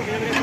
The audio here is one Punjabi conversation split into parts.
lo que yo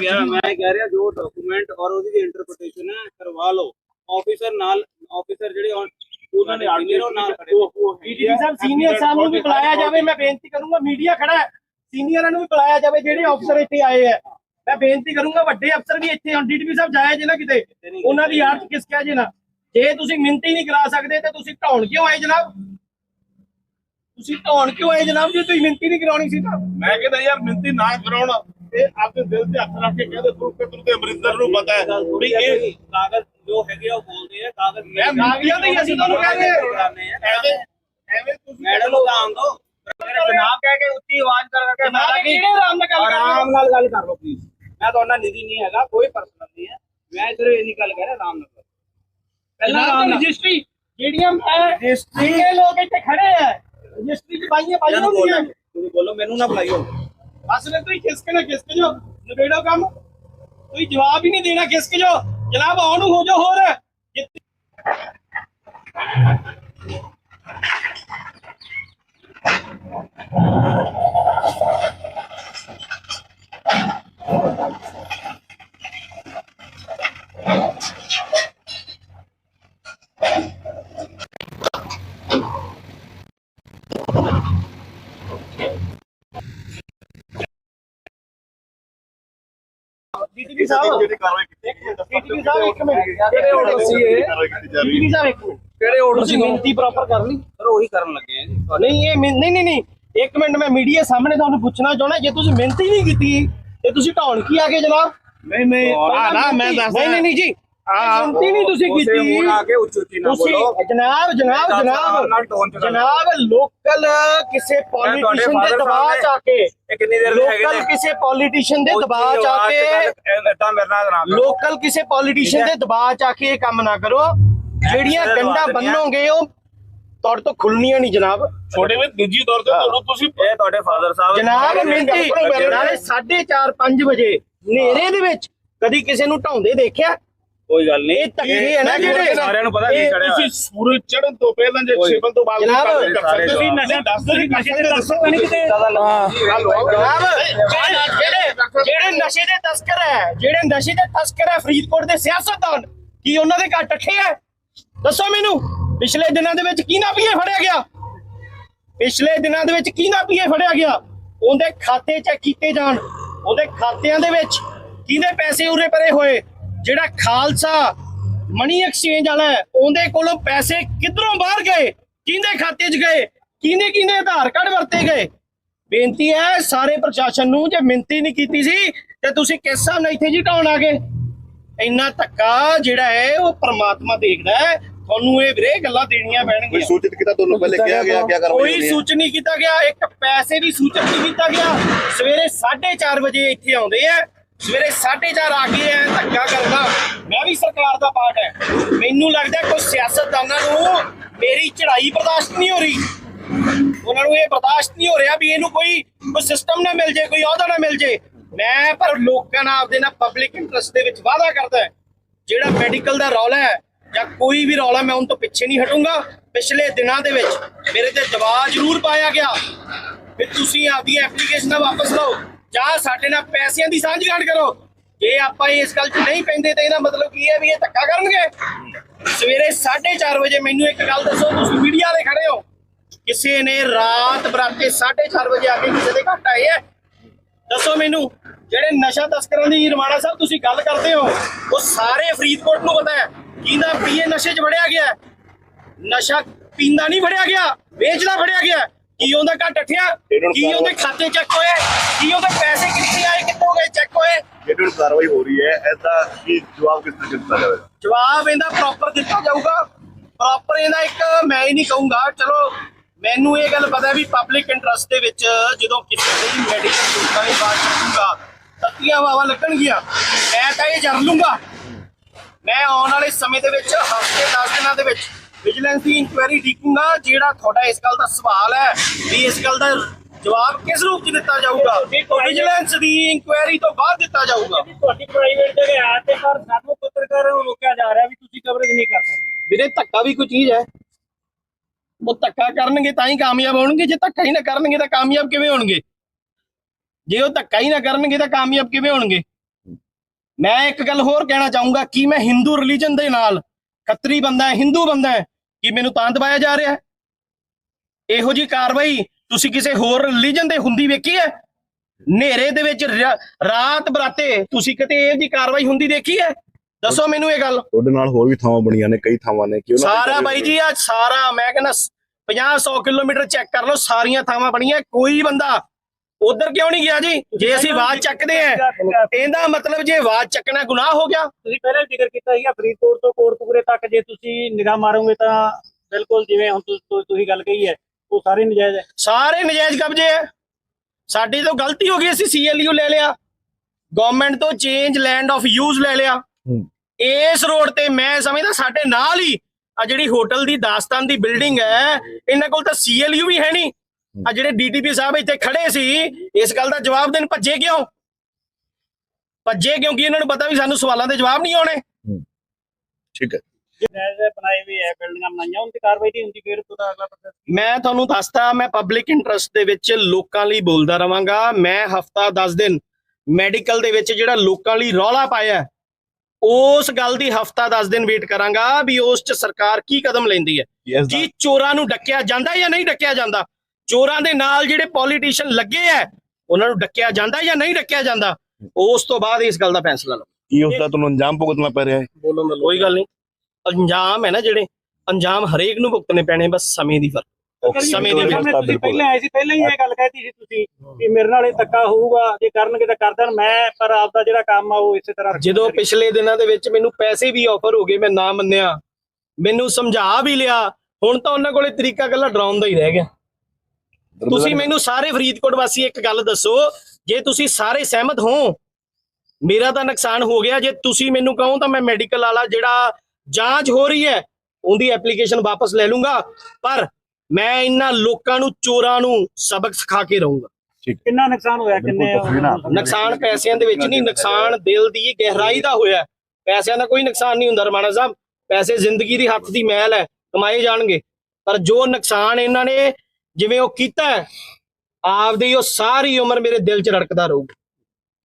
ਗਿਆ ਮੈਂ ਕਹਿ ਰਿਹਾ ਜੋ ਡਾਕੂਮੈਂਟ ਔਰ ਉਹਦੀ ਦੀ ਇੰਟਰਪ੍ਰੀਟੇਸ਼ਨ ਹੈ ਕਰਵਾ ਲਓ। ਆਫੀਸਰ ਨਾਲ ਆਫੀਸਰ ਜਿਹੜੇ ਉਹਨਾਂ ਨੇ ਆਰਡੀਓ ਨਾਲ ਖੜੇ ਪੀਡੀ ਸਾਹਿਬ ਸੀਨੀਅਰ ਸਾਹਿਬ ਨੂੰ ਵੀ ਬੁਲਾਇਆ ਜਾਵੇ ਮੈਂ ਬੇਨਤੀ ਕਰੂੰਗਾ ਮੀਡੀਆ ਖੜਾ ਹੈ। ਸੀਨੀਅਰਾਂ ਨੂੰ ਵੀ ਬੁਲਾਇਆ ਜਾਵੇ ਜਿਹੜੇ ਅਫਸਰ ਇੱਥੇ ਆਏ ਆ ਮੈਂ ਬੇਨਤੀ ਕਰੂੰਗਾ ਵੱਡੇ ਅਫਸਰ ਵੀ ਇੱਥੇ ਹੁਣ ਡੀਟੀਪੀ ਸਾਹਿਬ ਜਾਇਆ ਜੇ ਨਾ ਕਿਤੇ। ਉਹਨਾਂ ਦੀ ਆਰਥ ਕਿਸ ਕਹਿ ਜੇ ਨਾ। ਜੇ ਤੁਸੀਂ ਮਿੰਤੀ ਨਹੀਂ ਕਰਾ ਸਕਦੇ ਤੇ ਤੁਸੀਂ ਢੌਣ ਕਿਉਂ ਆਏ ਜਨਾਬ? ਤੁਸੀਂ ਢੌਣ ਕਿਉਂ ਆਏ ਜਨਾਬ ਜੇ ਤੁਸੀਂ ਮਿੰਤੀ ਨਹੀਂ ਕਰਾਉਣੀ ਸੀ ਤਾਂ? ਮੈਂ ਕਹਿੰਦਾ ਯਾਰ ਮਿੰਤੀ ਨਾ ਕਰਾਉਣਾ। ਤੇ ਆਪਣੇ ਦਿਲ ਤੇ ਹੱਥ ਰੱਖ ਕੇ ਕਹਿੰਦੇ ਤੁਰਕੇ ਤੁਰਕੇ ਅਮਰਿੰਦਰ ਨੂੰ ਪਤਾ ਹੈ ਵੀ ਇਹ ਕਾਗਜ਼ ਜੋ ਹੈਗੇ ਆ ਉਹ ਬੋਲਦੇ ਆ ਕਾਗਜ਼ ਮੈਂ ਕਾਗਜ਼ਾਂ ਤੇ ਹੀ ਅਸੀਂ ਤੁਹਾਨੂੰ ਕਹਿ ਰਹੇ ਹਾਂ। ਐਵੇਂ ਐਵੇਂ ਤੁਸੀਂ ਮੈਡਮ ਨੂੰ ਤਾਂ ਆਉਂ ਦੋ। ਜਨਾਬ ਕਹਿ ਕੇ ਉੱਚੀ ਆਵਾਜ਼ ਕਰ ਕਰਕੇ ਮੈਂ ਕਿਹੜੇ ਆਰਾਮ ਨਾਲ ਗੱਲ ਕਰ? ਆਰਾਮ ਨਾਲ ਗੱਲ ਕਰ ਲਓ ਪਲੀਜ਼ ਮੈਂ ਤੁਹਾਡਾ ਨਿਧੀ ਨਹੀਂ ਹੈਗਾ ਕੋਈ ਪਰਸਨਲ ਨਹੀਂ ਹੈ। ਮੈਂ ਸਿਰਫ ਇਹ ਗੱਲ ਕਹਿ ਰਿਹਾ ਆਰਾਮ ਨਾਲ ਕਰੋ। ਪਹਿਲਾਂ ਰਜਿਸਟਰੀ ਜਿਹੜੀਆਂ ਰਜਿਸਟਰੀ ਦੇ ਲੋਕ ਇੱਥੇ ਖੜੇ ਆ ਰਜਿਸਟਰੀ ਚ ਪਾਈਆਂ ਪਾਈਆਂ ਜਦੋਂ ਹੁੰਦੀਆਂ ਤੁਸੀਂ ਬੋਲੋ ਮੈਨੂੰ ਨਾ ਬੁਲਾਈਓ ਬਸ ਫਿਰ ਤੁਸੀਂ ਖਿਸਕ ਨਾ ਖਿਸਕ ਜੋ ਨਵੇੜੋ ਕੰਮ। ਤੁਸੀਂ ਜਵਾਬ ਹੀ ਨਹੀਂ ਦੇਣਾ, ਖਿਸਕ ਜੋ ਜਨਾਬ, ਆਉਣ ਨੂੰ ਹੋ ਜਾ ਹੋਰ। ਜਿੱਥੇ- ਡੀਟੀਪੀ ਸਾਹਿਬ ਜਿਹੜੀ ਕਾਰਵਾਈ ਕੀਤੀ ਡੀਟੀਪੀ ਸਾਹਿਬ ਇੱਕ ਮਿੰਟ। ਕਿਹੜੇ ਆਰਡਰ ਸੀ ਇਹ ਕਾਰਵਾਈ ਕੀਤੀ ਜਾ ਰਹੀ ਡੀਟੀਪੀ ਸਾਹਿਬ ਇੱਕ ਮਿੰਟ। ਕਿਹੜੇ ਆਰਡਰ ਤੁਸੀਂ ਮਿਹਨਤੀ ਪ੍ਰੋਪਰ ਕਰ ਲਈ। ਸਰ ਉਹੀ ਕਰਨ ਲੱਗੇ ਆ ਜੀ ਨਹੀਂ ਇਹ ਮਿਹਨ- ਨਹੀਂ ਨਹੀਂ ਨਹੀਂ। ਇੱਕ ਮਿੰਟ ਮੈਂ ਮੀਡੀਆ ਸਾਹਮਣੇ ਤੁਹਾਨੂੰ ਪੁੱਛਣਾ ਚਾਹਣਾ ਜੇ ਤੁਸੀਂ ਮਿਹਨਤ ਹੀ ਨਹੀਂ ਕੀਤੀ ਤੇ ਤੁਸੀਂ ਢਾਉਣ ਕੀ ਆ ਗਏ ਜਨਾਬ? ਨਹੀਂ ਨਹੀਂ। ਆ ਨਾ ਮੈਂ ਦੱਸਦਾ। ਨਹੀਂ ਨਹੀਂ ਜੀ। ਹੀ ਨਹੀਂ ਤੁਸੀਂ ਕੀਤੀ। ਤੁਸੀਂ ਜਨਾਬ ਜਨਾਬ ਜਨਾਬ। ਜਨਾਬ ਲੋਕਲ ਕਿਸੇ ਪੋਲੀਟੀਸ਼ੀਅਨ ਦੇ ਦਬਾਅ ਚ ਆ ਕੇ ਕਿੰਨੀ ਦੇਰ ਦੇ ਹੈਗੇ ਲੋਕਲ ਕਿਸੇ ਪੋਲੀਟੀਸ਼ੀਅਨ ਦੇ ਦਬਾਅ ਚ ਆ ਕੇ ਇਦਾਂ ਮੇਰੇ ਨਾਲ ਨਾ ਕਰੋ। ਲੋਕਲ ਕਿਸੇ ਪੋਲੀਟੀਸ਼ੀਅਨ ਦੇ ਦਬਾਅ ਚ ਆ ਕੇ ਇਹ ਕੰਮ ਨਾ ਕਰੋ। ਜਿਹੜੀਆਂ ਗੰਡਾ। ਬੰਨੋਗੇ ਉਹ ਤੁਹਾਡੇ ਤੋਂ ਖੁੱਲਣੀਆਂ ਨਹੀਂ ਜਨਾਬ। ਛੋਟੇ ਵਿੱਚ ਨਿੱਜੀ ਤੌਰ ਤੇ ਤੁਹਾਨੂੰ ਤੁਸੀਂ ਇਹ ਤੁਹਾਡੇ ਫਾਦਰ ਸਾਹਿਬ ਜਨਾਬ ਗੱਲ ਮਿੰਟੀ ਕਰੋ ਮੇਰੇ ਨਾਲ। ਨਾਲੇ 4:30 5 ਵਜੇ ਹਨੇਰੇ ਦੇ ਵਿੱਚ ਕਦੀ ਕਿਸੇ ਨੂੰ ਢਾਉਂਦੇ ਦੇਖਿਆ? ਕੋਈ ਗੱਲ ਨਹੀਂ। ਇਹ ਧੱਕੇ ਹੈ ਨਾ ਜਿਹੜੇ ਸਾਰਿਆਂ ਨੂੰ ਪਤਾ ਕੀ ਖੜਿਆ ਤੁਸੀਂ ਸੂਰਜ ਚੜ੍ਹਨ ਤੋਂ ਪਹਿਲਾਂ ਜੇ ਛਿਪਣ ਤੋਂ ਬਾਅਦ ਕਾਰਵਾਈ ਕਰ ਸਕਦੇ। ਤੁਸੀਂ ਦੱਸ ਦੋ ਨਸ਼ੇ ਤੇ ਦੱਸੋ ਨਹੀਂ ਕਿਤੇ? ਗੱਲ। ਜਨਾਬ ਜਿਹੜੇ ਜਿਹੜੇ ਨਸ਼ੇ ਦੇ ਤਸਕਰ ਹੈ ਜਿਹੜੇ ਨਸ਼ੇ ਦੇ ਤਸਕਰ ਹੈ ਫਰੀਦਕੋਟ ਦੇ ਸਿਆਸਤਦਾਨ ਕੀ ਉਹਨਾਂ ਦੇ ਘਰ ਟੱਠੇ ਹੈ? ਦੱਸੋ ਮੈਨੂੰ ਪਿਛਲੇ ਦਿਨਾਂ ਦੇ ਵਿੱਚ ਕੀ ਨਾ ਪੀਏ ਫੜਿਆ ਗਿਆ? ਪਿਛਲੇ ਦਿਨਾਂ ਦੇ ਵਿੱਚ ਕੀ ਨਾ ਪੀਏ ਫੜਿਆ ਗਿਆ? ਉਹਦੇ ਖਾਤੇ ਚੈੱਕ ਕੀਤੇ ਜਾਣ ਉਹਦੇ ਖਾਤਿਆਂ ਦੇ ਵਿੱਚ ਕਿਹਦੇ ਪੈਸੇ ਉਰੇ ਪਰੇ ਹੋਏ? ਜਿਹੜਾ ਖਾਲਸਾ ਮਨੀ ਐਕਸਚੇਂਜ ਵਾਲਾ ਹੈ, ਉਹਦੇ ਕੋਲੋਂ ਪੈਸੇ ਕਿੱਧਰੋਂ ਬਾਹਰ ਗਏ? ਕਿਹਦੇ ਖਾਤੇ 'ਚ ਗਏ? ਕਿਹਨੇ ਕਿਹਨੇ ਆਧਾਰ ਕਾਰਡ ਵਰਤੇ ਗਏ? ਬੇਨਤੀ ਹੈ ਸਾਰੇ ਪ੍ਰਸ਼ਾਸਨ ਨੂੰ ਜੇ ਮਿੰਤੀ ਨਹੀਂ ਕੀਤੀ ਸੀ ਤੇ ਤੁਸੀਂ ਕਿਸ ਹਿਸਾਬ ਨਾਲ ਇੱਥੇ ਜੀ ਢਾਉਣ ਆ ਗਏ? ਇੰਨਾ ਧੱਕਾ ਜਿਹੜਾ ਹੈ ਉਹ ਪ੍ਰਮਾਤਮਾ ਦੇਖਦਾ ਹੈ। ਤੁਹਾਨੂੰ ਇਹ ਵੀਰੇ ਗੱਲਾਂ ਦੇਣੀਆਂ ਕੋਈ ਪੈਣਗੀਆਂ ਸੂਚਿਤ ਕੀਤਾ ਤੁਹਾਨੂੰ ਪਹਿਲੇ ਕਿਹਾ ਗਿਆ ਕੀ ਕਾਰਵਾਈ ਕੋਈ ਹੈ? ਸੂਚਨ ਨਹੀਂ ਕੀਤਾ ਗਿਆ। ਇੱਕ ਪੈਸੇ ਦੀ ਸੂਚਨ ਨਹੀਂ ਕੀਤਾ ਗਿਆ। ਸਵੇਰੇ 4:30 ਵਜੇ ਇੱਥੇ ਆਉਂਦੇ ਆ। ਸਵੇਰੇ 4:30 ਆ ਕੇ ਐ, ਧੱਕਾ ਕਰਦਾ ਮੈਂ ਵੀ ਸਰਕਾਰ ਦਾ ਪਾਰਟ ਹੈ ਮੈਨੂੰ ਲੱਗਦਾ ਕੋਈ ਸਿਆਸਤਦਾਨਾਂ ਨੂੰ ਮੇਰੀ ਚੜ੍ਹਾਈ ਬਰਦਾਸ਼ਤ ਨਹੀਂ ਹੋ ਰਹੀ। ਉਹਨਾਂ ਨੂੰ ਇਹ ਬਰਦਾਸ਼ਤ ਨਹੀਂ ਹੋ ਰਿਹਾ ਵੀ ਇਹਨੂੰ ਕੋਈ ਕੋਈ ਸਿਸਟਮ ਨਾ ਮਿਲ ਜੇ, ਕੋਈ ਅਹੁਦਾ ਨਾ ਮਿਲ ਜੇ। ਮੈਂ ਪਰ ਲੋਕਾਂ ਨਾਲ ਆਪਦੇ ਨਾਲ ਪਬਲਿਕ ਇੰਟਰਸਟ ਦੇ ਵਿੱਚ ਵਾਅਦਾ ਕਰਦਾ ਜਿਹੜਾ ਮੈਡੀਕਲ ਦਾ ਰੌਲਾ ਹੈ ਜਾਂ ਕੋਈ ਵੀ ਰੌਲਾ, ਮੈਂ ਉਹਨਾਂ ਤੋਂ ਪਿੱਛੇ ਨਹੀਂ ਹਟੂੰਗਾ। ਪਿਛਲੇ ਦਿਨਾਂ ਦੇ ਵਿੱਚ ਮੇਰੇ ਤੇ ਦਬਾਅ ਜ਼ਰੂਰ ਪਾਇਆ ਗਿਆ। ਵੀ ਤੁਸੀਂ ਆਪਦੀਆਂ ਐਪਲੀਕੇਸ਼ਨਾਂ ਵਾਪਸ ਲਓ। ਜਾਂ ਸਾਡੇ ਨਾਲ ਪੈਸਿਆਂ ਦੀ ਸਾਂਝ ਸਾਂਝਗਾਂਠ ਕਰੋ। ਜੇ ਆਪਾਂ ਇਸ ਗੱਲ 'ਚ ਨਹੀਂ ਪੈਂਦੇ ਤਾਂ ਇਹਦਾ ਮਤਲਬ ਕੀ ਹੈ ਵੀ ਇਹ ਧੱਕਾ ਕਰਨਗੇ? ਸਵੇਰੇ 4:30 ਵਜੇ ਮੈਨੂੰ ਇੱਕ ਗੱਲ ਦੱਸੋ, ਤੁਸੀਂ ਮੀਡੀਆ ਦੇ ਖੜੇ ਹੋ। ਕਿਸੇ ਨੇ ਰਾਤ ਬਰਾਤੇ 4:30 ਵਜੇ ਆ ਕੇ ਕਿਸੇ ਦੇ ਘਰ ਆਏ ਹੈ? ਦੱਸੋ ਮੈਨੂੰ, ਜਿਹੜੇ ਨਸ਼ਾ ਤਸਕਰਾਂ ਦੀ ਰਮਾਣਾ ਸਾਹਿਬ ਤੁਸੀਂ ਗੱਲ ਕਰਦੇ ਹੋ, ਉਹ ਸਾਰੇ ਫਰੀਦਕੋਟ ਨੂੰ ਪਤਾ ਹੈ। ਕਿਹਦਾ ਪੀਏ ਨਸ਼ੇ 'ਚ ਵੜਿਆ ਗਿਆ ਨਸ਼ਾ ਪੀਂਦਾ ਨਹੀਂ ਫੜਿਆ ਗਿਆ, ਵੇਚਦਾ ਫੜਿਆ ਗਿਆ ਕੀ ਉਹਦਾ ਘਰ ਟੱਠਿਆ ਕੀ ਉਹਦੇ ਖਾਤੇ ਚੈੱਕ ਹੋਏ? ਕੀ ਉਹਦੇ ਪੈਸੇ ਕਿੱਥੇ ਆਏ ਕਿੱਥੋਂ ਗਏ ਚੈੱਕ ਹੋਏ? ਜਿਹੜੀ ਕਾਰਵਾਈ ਹੋ ਰਹੀ ਹੈ। ਐਸਾ ਕੀ ਜਵਾਬ ਕਿਸ ਤਰ੍ਹਾਂ ਦਿੱਤਾ ਜਾਵੇਗਾ ਜਵਾਬ ਇਹਦਾ ਪ੍ਰੋਪਰ ਦਿੱਤਾ ਜਾਊਗਾ। ਪ੍ਰੋਪਰ ਇਹਦਾ ਇੱਕ ਮੈਂ ਹੀ ਨਹੀਂ ਕਹੂੰਗਾ। ਚਲੋ ਮੈਨੂੰ ਇਹ ਗੱਲ ਪਤਾ ਵੀ ਪਬਲਿਕ ਇੰਟਰਸਟ ਦੇ ਵਿੱਚ ਜਦੋਂ ਕਿਸੇ ਦੀ ਮੈਡੀਕਲ ਸੁਵਿਧਾ ਦੀ ਬਾਤ ਕਰੂੰਗਾ ਤੱਤੀਆਂ ਵਾਵਾ ਲੱਗਣਗੀਆਂ। ਮੈਂ ਤਾਂ ਇਹ ਜਰ ਲੂੰਗਾ। ਮੈਂ ਆਉਣ ਵਾਲੇ ਸਮੇਂ ਦੇ ਵਿੱਚ ਹਫ਼ਤੇ 10 ਦਿਨਾਂ ਦੇ ਵਿੱਚ ਵਿਜੀਲੈਂਸ ਦੀ ਇਨਕੁਆਇਰੀ ਠੀਕੂੰਗਾ ਜਿਹੜਾ ਤੁਹਾਡਾ ਇਸ ਗੱਲ ਦਾ ਸਵਾਲ ਹੈ ਵੀ ਇਸ ਗੱਲ ਦਾ ਜਵਾਬ ਕਿਸ ਰੂਪ 'ਚ ਦਿੱਤਾ ਜਾਊਗਾ? ਵਿਜੀਲੈਂਸ ਦੀ ਇਨਕੁਆਇਰੀ ਤੋਂ ਬਾਅਦ ਦਿੱਤਾ ਜਾਊਗਾ। ਤੁਹਾਡੀ ਪ੍ਰਾਈਵੇਟ ਜਗ੍ਹਾ ਆ ਤੇ ਪਰ ਸਾਨੂੰ ਪੱਤਰਕਾਰਾਂ ਨੂੰ ਰੋਕਿਆ ਜਾ ਰਿਹਾ ਵੀ ਤੁਸੀਂ ਕਵਰੇਜ ਨਹੀਂ ਕਰ ਸਕਦੇ। ਵੀਰੇ ਧੱਕਾ ਵੀ ਕੋਈ ਚੀਜ਼ ਹੈ। ਉਹ ਧੱਕਾ ਕਰਨਗੇ ਤਾਂ ਹੀ ਕਾਮਯਾਬ ਹੋਣਗੇ ਜੇ ਧੱਕਾ ਹੀ ਨਾ ਕਰਨਗੇ ਤਾਂ ਕਾਮਯਾਬ ਕਿਵੇਂ ਹੋਣਗੇ? ਜੇ ਉਹ ਧੱਕਾ ਹੀ ਨਾ ਕਰਨਗੇ ਤਾਂ ਕਾਮਯਾਬ ਕਿਵੇਂ ਹੋਣਗੇ? ਮੈਂ ਇੱਕ ਗੱਲ ਹੋਰ ਕਹਿਣਾ ਚਾਹੂੰਗਾ ਕਿ ਮੈਂ ਹਿੰਦੂ ਰਿਲੀਜਨ ਦੇ ਨਾਲ ਖੱਤਰੀ ਬੰਦਾ ਹੈ ਹਿੰਦੂ ਬੰਦਾ ਹੈ। ਕਿ ਮੈਨੂੰ ਤਾਂ ਦਬਾਇਆ ਜਾ ਰਿਹਾ ਹੈ? ਇਹੋ ਜੀ ਕਾਰਵਾਈ ਤੁਸੀਂ ਕਿਸੇ ਹੋਰ ਰਿਲੀਜਨ ਦੇ ਹੁੰਦੀ ਵੇਖੀ ਹੈ? ਹਨੇਰੇ ਦੇ ਵਿੱਚ ਰਾਤ ਬਰਾਤੇ ਤੁਸੀਂ ਕਿਤੇ ਇਹੋ ਜੀ ਕਾਰਵਾਈ ਹੁੰਦੀ ਦੇਖੀ ਹੈ? ਦੱਸੋ ਮੈਨੂੰ ਇਹ ਗੱਲ। ਤੁਹਾਡੇ ਨਾਲ ਹੋਰ ਵੀ ਥਾਵਾਂ ਬਣੀਆਂ ਨੇ ਕਈ ਥਾਵਾਂ ਨੇ ਕਿ ਉਹਨਾਂ ਦੀ ਸਾਰਾ ਬਾਈ ਜੀ ਆ ਸਾਰਾ ਮੈਂ ਕਹਿੰਦਾ 50 100 ਕਿਲੋਮੀਟਰ ਚੈੱਕ ਕਰ ਲਓ ਸਾਰੀਆਂ ਥਾਵਾਂ ਬਣੀਆਂ ਕੋਈ ਬੰਦਾ ਉਧਰ ਕਿਉਂ ਨਹੀਂ ਗਿਆ ਜੀ? ਜੇ ਅਸੀਂ ਆਵਾਜ਼ ਚੱਕਦੇ ਆ ਇਹਦਾ ਮਤਲਬ ਜੇ ਆਵਾਜ਼ ਚੱਕਣਾ ਗੁਨਾਹ ਹੋ ਗਿਆ। ਤੁਸੀਂ ਪਹਿਲਾਂ ਜ਼ਿਕਰ ਕੀਤਾ ਸੀਗਾ ਫਰੀਦਕੋਟ ਤੋਂ ਕੋਟਕਪੂਰੇ ਤੱਕ ਜੇ ਤੁਸੀਂ ਨਿਗਾਹ ਮਾਰੋਗੇ ਤਾਂ ਬਿਲਕੁਲ ਜਿਵੇਂ ਹੁਣ ਤੁਸੀਂ ਗੱਲ ਕਹੀ ਹੈ ਉਹ ਸਾਰੇ ਨਜਾਇਜ਼ ਹੈ। ਸਾਰੇ ਨਜਾਇਜ਼ ਕਬਜ਼ੇ ਆ ਸਾਡੀ ਤੋਂ ਗਲਤੀ ਹੋ ਗਈ ਅਸੀਂ ਸੀਐਲਯੂ ਲੈ ਲਿਆ। ਗਵਰਨਮੈਂਟ ਤੋਂ ਚੇਂਜ ਲੈਂਡ ਆਫ ਯੂਜ਼ ਲੈ ਲਿਆ। ਹੂੰ। ਇਸ ਰੋਡ ਤੇ ਮੈਂ ਸਮਝਦਾ ਸਾਡੇ ਨਾਲ ਹੀ ਆ ਜਿਹੜੀ ਹੋਟਲ ਦੀ ਦਾਸਤਾਨ ਦੀ ਬਿਲਡਿੰਗ ਹੈ ਇਹਨਾਂ ਕੋਲ ਤਾਂ ਸੀਐਲਯੂ ਵੀ ਹੈ ਨਹੀਂ। ਆ ਜਿਹੜੇ ਡੀਟੀਪੀ ਸਾਹਿਬ ਇੱਥੇ ਖੜੇ ਸੀ ਇਸ ਗੱਲ ਦਾ ਜਵਾਬ ਦੇਣ ਭੱਜੇ ਕਿਉਂ? ਭੱਜੇ ਕਿਉਂਕਿ ਇਹਨਾਂ ਨੂੰ ਪਤਾ ਵੀ ਸਾਨੂੰ ਸਵਾਲਾਂ ਦੇ ਜਵਾਬ ਨਹੀਂ ਆਉਣੇ। ਠੀਕ ਹੈ। ਨਜਾਇਜ਼ ਬਣਾਏ ਹੋਏ ਹੈ ਬਿਲਡਿੰਗਾਂ ਬਣਾਈਆਂ ਉਹਨਾਂ ਤੇ ਕਾਰਵਾਈ ਨਹੀਂ ਹੁੰਦੀ ਫਿਰ ਉਹਦਾ ਅਗਲਾ ਪ੍ਰੋਸੈਸ ਮੈਂ ਤੁਹਾਨੂੰ ਦੱਸਦਾ ਮੈਂ ਪਬਲਿਕ ਇੰਟਰਸਟ ਦੇ ਵਿੱਚ ਲੋਕਾਂ ਲਈ ਬੋਲਦਾ ਰਵਾਂਗਾ। ਮੈਂ ਹਫਤਾ 10 ਦਿਨ ਮੈਡੀਕਲ ਦੇ ਵਿੱਚ ਜਿਹੜਾ ਲੋਕਾਂ ਲਈ ਰੌਲਾ ਪਾਇਆ ਉਸ ਗੱਲ ਦੀ ਹਫਤਾ 10 ਦਿਨ ਵੇਟ ਕਰਾਂਗਾ ਵੀ ਉਸ 'ਚ ਸਰਕਾਰ ਕੀ ਕਦਮ ਲੈਂਦੀ ਹੈ। ਕੀ ਚੋਰਾਂ ਨੂੰ ਡੱਕਿਆ ਜਾਂਦਾ ਜਾਂ ਨਹੀਂ ਡੱਕਿਆ ਜਾਂਦਾ? ਚੋਰਾਂ ਦੇ ਨਾਲ ਜਿਹੜੇ ਪੋਲੀਟੀਸ਼ੀਅਨ ਲੱਗੇ ਆ ਉਹਨਾਂ ਨੂੰ ਡੱਕਿਆ ਜਾਂਦਾ ਜਾਂ ਨਹੀਂ ਡੱਕਿਆ ਜਾਂਦਾ? ਉਸ ਤੋਂ ਬਾਅਦ ਇਸ ਗੱਲ ਦਾ ਫੈਸਲਾ ਲਓ। ਕੀ ਉਸ ਦਾ ਤੁਹਾਨੂੰ ਅੰਜਾਮ ਭੁਗਤਣਾ ਪੈ ਰਿਹਾ ਹੈ? ਬੋਲਣ ਦਾ ਕੋਈ ਗੱਲ ਨਹੀਂ। ਅੰਜਾਮ ਹੈ ਨਾ ਜਿਹੜੇ ਅੰਜਾਮ ਹਰੇਕ ਨੂੰ ਭੁਗਤਣੇ ਪੈਣੇ ਬਸ ਸਮੇਂ ਦੀ ਫ਼ਰਕ। ਸਮੇਂ ਦੇ ਤੁਸੀਂ ਪਹਿਲਾਂ ਆਏ ਸੀ ਪਹਿਲਾਂ ਹੀ ਇਹ ਗੱਲ ਕਹਿਤੀ ਸੀ ਤੁਸੀਂ ਕਿ ਮੇਰੇ ਨਾਲ ਇਹ ਧੱਕਾ ਹੋਊਗਾ ਜੇ ਕਰਨਗੇ ਤਾਂ ਕਰ ਦੇਣ। ਮੈਂ ਪਰ ਆਪਦਾ ਜਿਹੜਾ ਕੰਮ ਆ ਉਹ ਇਸੇ ਤਰ੍ਹਾਂ ਜਦੋਂ ਪਿਛਲੇ ਦਿਨਾਂ ਦੇ ਵਿੱਚ ਮੈਨੂੰ ਪੈਸੇ ਵੀ ਆਫਰ ਹੋ ਗਏ ਮੈਂ ਨਾ ਮੰਨਿਆ। ਮੈਨੂੰ ਸਮਝਾ ਵੀ ਲਿਆ। ਹੁਣ ਤਾਂ ਉਹਨਾਂ ਕੋਲੇ ਤਰੀਕਾ ਗੱਲਾਂ ਡਰਾਉਣ ਦਾ ਹੀ ਰਹਿ ਗਿਆ। ਤੁਸੀਂ ਮੈਨੂੰ ਸਾਰੇ ਫਰੀਦਕੋਟ ਵਾਸੀ ਇੱਕ ਗੱਲ ਦੱਸੋ ਜੇ ਤੁਸੀਂ ਸਾਰੇ ਸਹਿਮਤ ਹੋ ਮੇਰਾ ਤਾਂ ਨੁਕਸਾਨ ਹੋ ਗਿਆ ਜੇ ਤੁਸੀਂ ਮੈਨੂੰ ਕਹੋ ਤਾਂ ਮੈਂ ਮੈਡੀਕਲ ਵਾਲਾ ਜਿਹੜਾ ਜਾਂਚ ਹੋ ਰਹੀ ਹੈ ਉਹਦੀ ਐਪਲੀਕੇਸ਼ਨ ਵਾਪਸ ਲੈ ਲੂੰਗਾ ਪਰ ਮੈਂ ਇਹਨਾਂ ਲੋਕਾਂ ਨੂੰ ਚੋਰਾਂ ਨੂੰ ਸਬਕ ਸਿਖਾ ਕੇ ਰਹੂੰਗਾ। ਕਿੰਨਾ ਨੁਕਸਾਨ ਹੋਇਆ ਕਿੰਨੇ ਨੁਕਸਾਨ ਪੈਸਿਆਂ ਦੇ ਵਿੱਚ ਨਹੀਂ ਨੁਕਸਾਨ ਦਿਲ ਦੀ ਗਹਿਰਾਈ ਦਾ ਹੋਇਆ। ਪੈਸਿਆਂ ਦਾ ਕੋਈ ਨੁਕਸਾਨ ਨਹੀਂ ਹੁੰਦਾ ਰਮਾਣਾ ਸਾਹਿਬ। ਪੈਸੇ ਜ਼ਿੰਦਗੀ ਦੀ ਹੱਥ ਦੀ ਮੈਲ ਹੈ ਕਮਾਏ ਜਾਣਗੇ। ਪਰ ਜੋ ਨੁਕਸਾਨ ਇਹਨਾਂ ਨੇ ਜਿਵੇਂ ਉਹ ਕੀਤਾ ਆਪਦੀ ਉਹ ਸਾਰੀ ਉਮਰ ਮੇਰੇ ਦਿਲ 'ਚ ਰੜਕਦਾ ਰਹੂਗਾ।